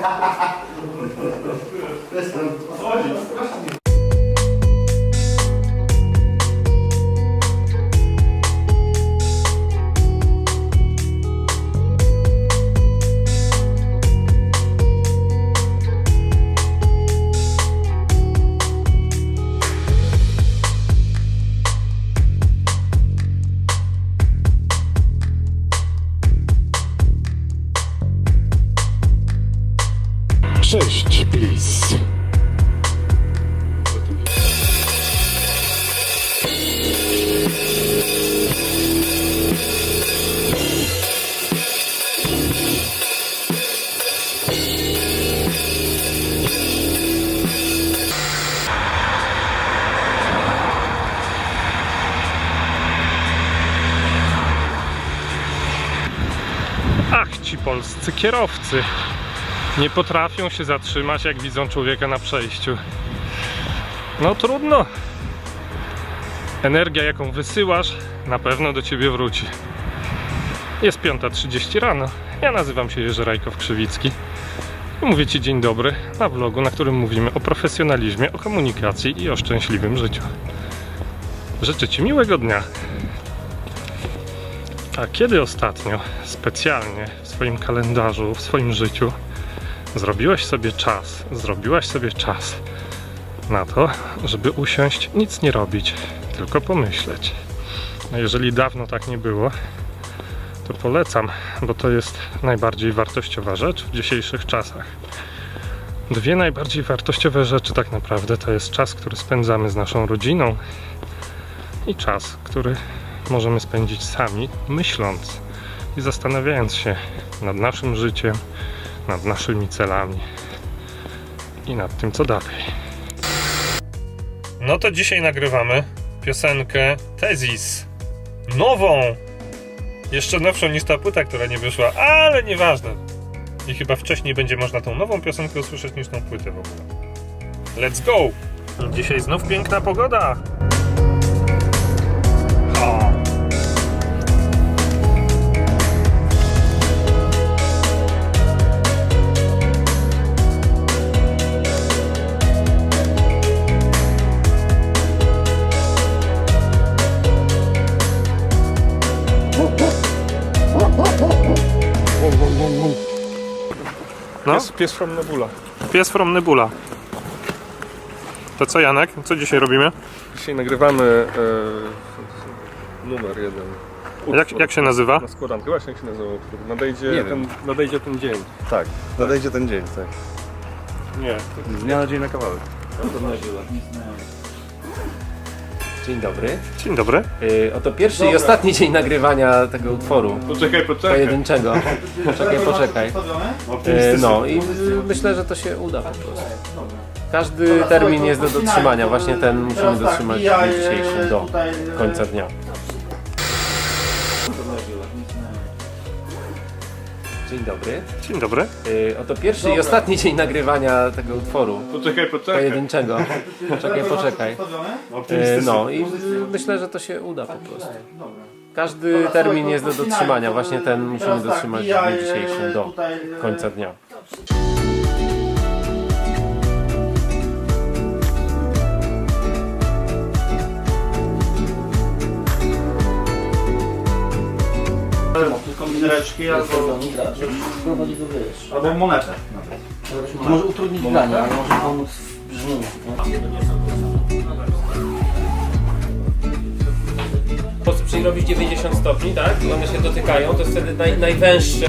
Cześć, polscy kierowcy. Nie potrafią się zatrzymać, jak widzą człowieka na przejściu. No trudno. Energia, jaką wysyłasz, na pewno do ciebie wróci. Jest 5.30 rano. Ja nazywam się Jerzy Rajkow Krzywicki. I mówię Ci dzień dobry na vlogu, na którym mówimy o profesjonalizmie, o komunikacji i o szczęśliwym życiu. Życzę Ci miłego dnia. A kiedy ostatnio specjalnie w swoim kalendarzu, w swoim życiu zrobiłeś sobie czas, zrobiłaś sobie czas na to, żeby usiąść, nic nie robić, tylko pomyśleć. A jeżeli dawno tak nie było, to polecam, bo to jest najbardziej wartościowa rzecz w dzisiejszych czasach. Dwie najbardziej wartościowe rzeczy tak naprawdę to jest czas, który spędzamy z naszą rodziną i czas, który możemy spędzić sami, myśląc i zastanawiając się nad naszym życiem, nad naszymi celami i nad tym, co dalej. No to dzisiaj nagrywamy piosenkę Tezis. Nową! Jeszcze nowszą niż ta płyta, która nie wyszła, ale nieważne. I chyba wcześniej będzie można tą nową piosenkę usłyszeć niż tą płytę w ogóle. Let's go! Dzisiaj znów piękna pogoda. No? Pies, pies from Nebula. Pies from Nebula. To co Janek? Co dzisiaj robimy? Dzisiaj nagrywamy e, numer jeden. Jak, Utwór jak się nazywa? Na składankę. Właśnie jak się nazywa utwór. Nadejdzie, ten, nadejdzie ten dzień. Tak, nadejdzie ten dzień, tak. Nie. Z dnia na dzień na kawałek. Dzień dobry. Dzień dobry. Yy, oto pierwszy i ostatni dzień nagrywania tego utworu Poczekaj, poczekaj. pojedynczego. Poczekaj, poczekaj. Yy, no i myślę, że to się uda po prostu. Każdy termin jest do dotrzymania, właśnie ten musimy dotrzymać w dniu dzisiejszym do końca dnia. Dzień dobry. Dzień dobry. Yy, oto pierwszy i ostatni dzień nagrywania tego utworu Poczekaj, poczekaj. pojedynczego. Poczekaj, poczekaj. Yy, no i myślę, że to się uda po prostu. Każdy termin jest do dotrzymania, właśnie ten musimy dotrzymać w dniu dzisiejszym do końca dnia. Tylko minereczki albo, albo monetę. To może utrudnić granie, ale może pomóc w brzmieniu. Po prostu czyli robisz 90 stopni, tak? I one się dotykają, to jest wtedy naj, najwęższe.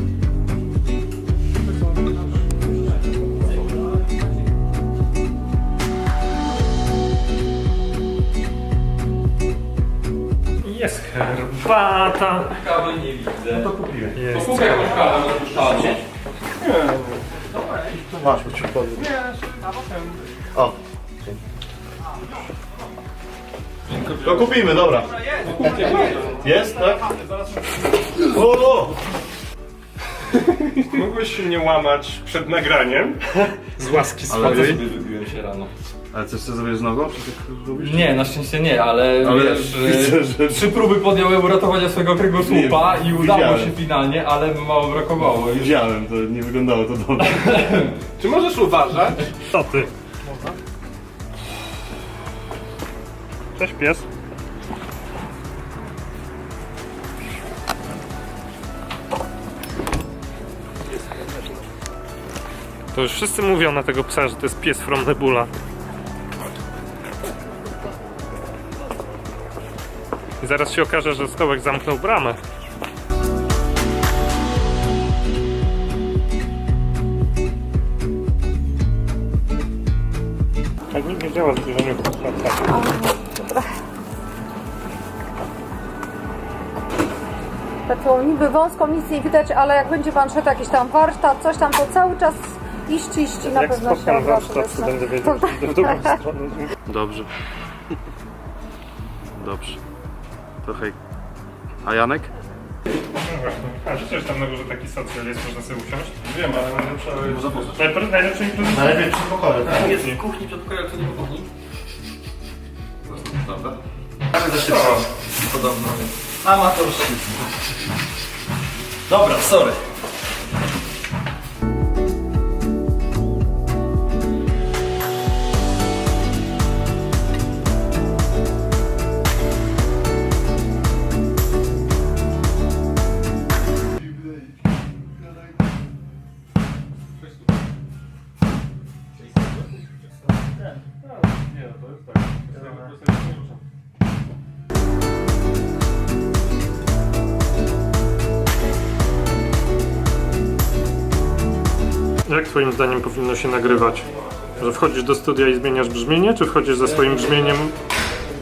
Herbata. Kawy nie widzę. No to kupiłem. Jest. Masz, bo ci powiem. O, To kupimy, dobra. Jest, tak? O! Mógłbyś się nie łamać przed nagraniem z łaski swojej. wybiłem się rano. Ale coś co zrobisz z nogą? Czy tak robisz? Nie, na szczęście nie, ale, Ale wiesz, widzę, że- trzy próby podjąłem uratowania swojego kręgosłupa Nie, i udało widziałem. się finalnie, ale mało brakowało. Widziałem, to nie wyglądało to dobrze. Czy możesz uważać? Co ty? Cześć pies. To już wszyscy mówią na tego psa, że to jest pies from Nebula. I zaraz się okaże, że stołek zamknął bramę. Tak nikt nie działa w zbliżeniu taką niby wąską nic nie widać, ale jak będzie pan szedł jakiś tam warsztat, coś tam, to cały czas iść, iść i na Jak pewno się spotkam warsztat, to będę wiedział, To że idę w drugą stronę. Dobrze. Dobrze. Trochę... A Janek? A przecież tam na górze taki socjal jest, można sobie usiąść. Wiem, ale najlepsza Najpierw najlepszy imprezy. Najlepiej przy pokoju, tak? Jest w kuchni, przedpokoju, co nie w kuchni. Prawda? Ale za szybko. Podobno. Amatorski. Dobra, sorry. Jak twoim zdaniem powinno się nagrywać? Że wchodzisz do studia i zmieniasz brzmienie, czy wchodzisz ze swoim brzmieniem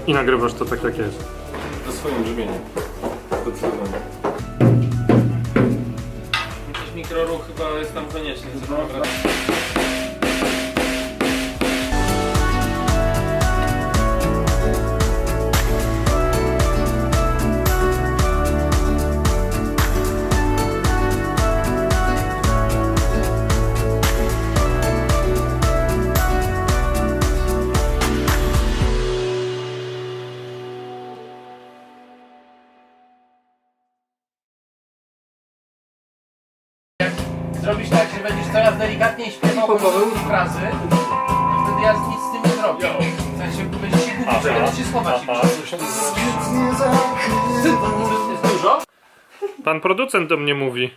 i nagrywasz to tak jak jest? Ze swoim brzmieniem. Zdecydowanie. Jakiś mikroruch chyba jest tam konieczny. Pan producent do mnie mówi.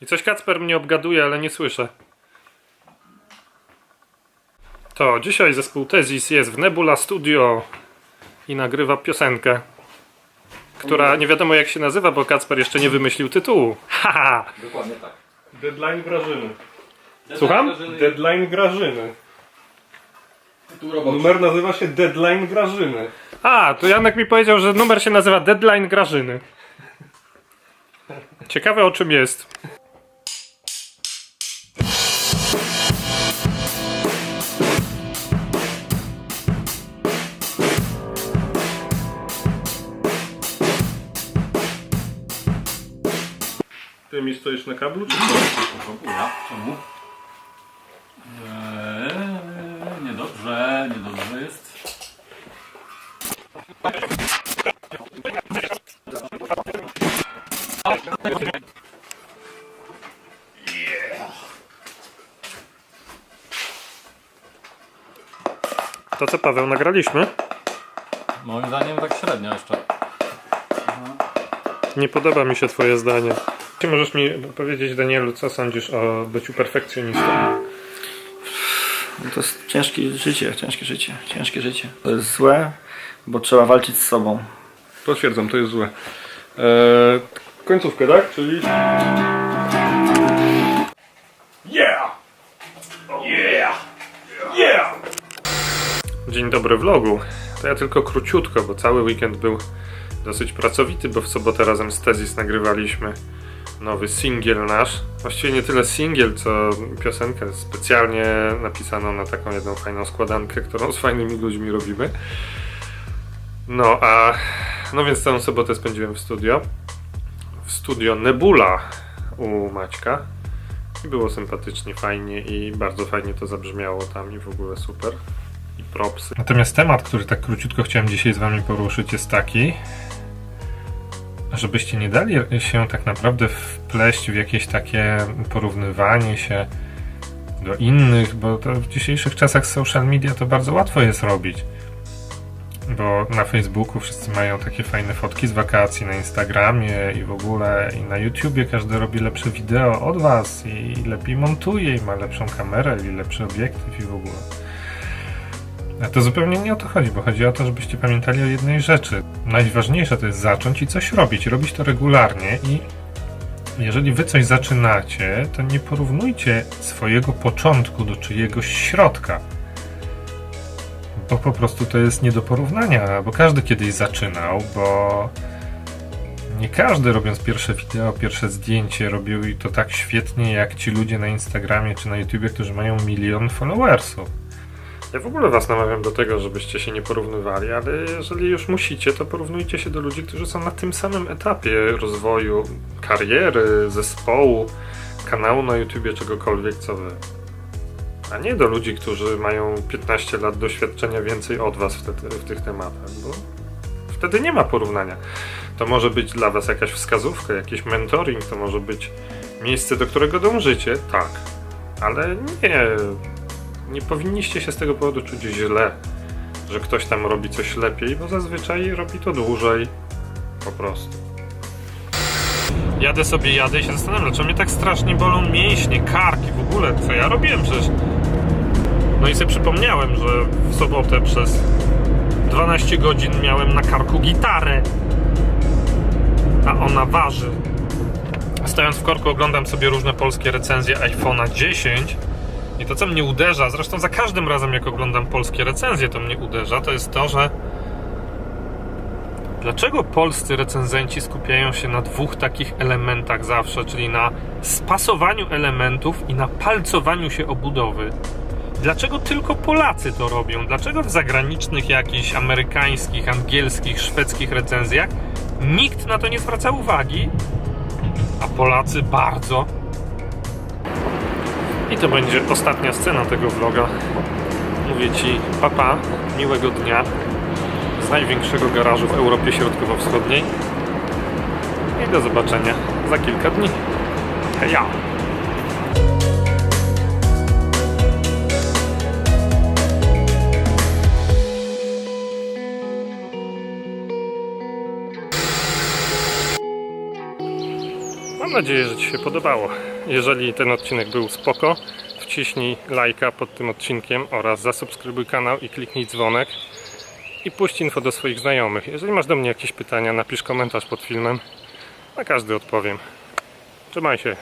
I coś Kacper mnie obgaduje, ale nie słyszę. To dzisiaj zespół Tezis jest w Nebula Studio i nagrywa piosenkę, która nie wiadomo jak się nazywa, bo Kacper jeszcze nie wymyślił tytułu. Haha! Dokładnie tak. Deadline Grażyny. Słucham? Deadline Grażyny. Numer nazywa się Deadline Grażyny. A, to Janek mi powiedział, że numer się nazywa Deadline Grażyny. Ciekawe o czym jest. Ty mi stoisz na kablu, czy co? Czemu? Eee, niedobrze, niedobrze jest. To co Paweł, nagraliśmy? Moim zdaniem tak średnio jeszcze. Nie podoba mi się twoje zdanie. Czy możesz mi powiedzieć, Danielu, co sądzisz o byciu perfekcjonistą? To jest ciężkie życie, ciężkie życie, ciężkie życie. To jest złe, bo trzeba walczyć z sobą. Potwierdzam, to jest złe. Eee, końcówkę, tak? Czyli... Dzień dobry vlogu. To ja tylko króciutko, bo cały weekend był dosyć pracowity, bo w sobotę razem z Tezis nagrywaliśmy nowy singiel nasz. Właściwie nie tyle singiel, co piosenkę specjalnie napisaną na taką jedną fajną składankę, którą z fajnymi ludźmi robimy. No a no więc całą sobotę spędziłem w studio. W studio Nebula u Maćka. I było sympatycznie, fajnie i bardzo fajnie to zabrzmiało tam i w ogóle super. I propsy. Natomiast temat, który tak króciutko chciałem dzisiaj z Wami poruszyć, jest taki, żebyście nie dali się tak naprawdę wpleść w jakieś takie porównywanie się do innych, bo w dzisiejszych czasach social media to bardzo łatwo jest robić. Bo na Facebooku wszyscy mają takie fajne fotki z wakacji, na Instagramie i w ogóle i na YouTubie każdy robi lepsze wideo od Was i lepiej montuje i ma lepszą kamerę i lepszy obiektyw i w ogóle. To zupełnie nie o to chodzi, bo chodzi o to, żebyście pamiętali o jednej rzeczy. Najważniejsze to jest zacząć i coś robić. Robić to regularnie i jeżeli wy coś zaczynacie, to nie porównujcie swojego początku do czyjegoś środka. Bo po prostu to jest nie do porównania, bo każdy kiedyś zaczynał, bo nie każdy robiąc pierwsze wideo, pierwsze zdjęcie robił i to tak świetnie jak ci ludzie na Instagramie czy na YouTubie, którzy mają milion followersów. Ja w ogóle was namawiam do tego, żebyście się nie porównywali, ale jeżeli już musicie, to porównujcie się do ludzi, którzy są na tym samym etapie rozwoju kariery, zespołu, kanału na YouTubie, czegokolwiek co wy. A nie do ludzi, którzy mają 15 lat doświadczenia więcej od was w, te, w tych tematach, bo wtedy nie ma porównania. To może być dla was jakaś wskazówka, jakiś mentoring, to może być miejsce, do którego dążycie, tak. Ale nie, nie powinniście się z tego powodu czuć źle, że ktoś tam robi coś lepiej, bo zazwyczaj robi to dłużej. Po prostu. Jadę sobie, jadę i się zastanawiam, dlaczego mnie tak strasznie bolą mięśnie, karki, w ogóle, co ja robiłem przecież. No i sobie przypomniałem, że w sobotę przez 12 godzin miałem na karku gitarę, a ona waży. Stojąc w korku oglądam sobie różne polskie recenzje iPhone'a 10 i to, co mnie uderza, zresztą za każdym razem, jak oglądam polskie recenzje, to mnie uderza, to jest to, że dlaczego polscy recenzenci skupiają się na dwóch takich elementach zawsze, czyli na spasowaniu elementów i na palcowaniu się obudowy? Dlaczego tylko Polacy to robią? Dlaczego w zagranicznych jakichś amerykańskich, angielskich, szwedzkich recenzjach nikt na to nie zwraca uwagi, a Polacy bardzo? I to będzie ostatnia scena tego vloga. Mówię Ci, papa, miłego dnia z największego garażu w Europie Środkowo-Wschodniej. I do zobaczenia za kilka dni. Heja! Mam nadzieję, że Ci się podobało. Jeżeli ten odcinek był spoko, wciśnij lajka pod tym odcinkiem oraz zasubskrybuj kanał i kliknij dzwonek i puść info do swoich znajomych. Jeżeli masz do mnie jakieś pytania, napisz komentarz pod filmem. Na każdy odpowiem. Trzymaj się.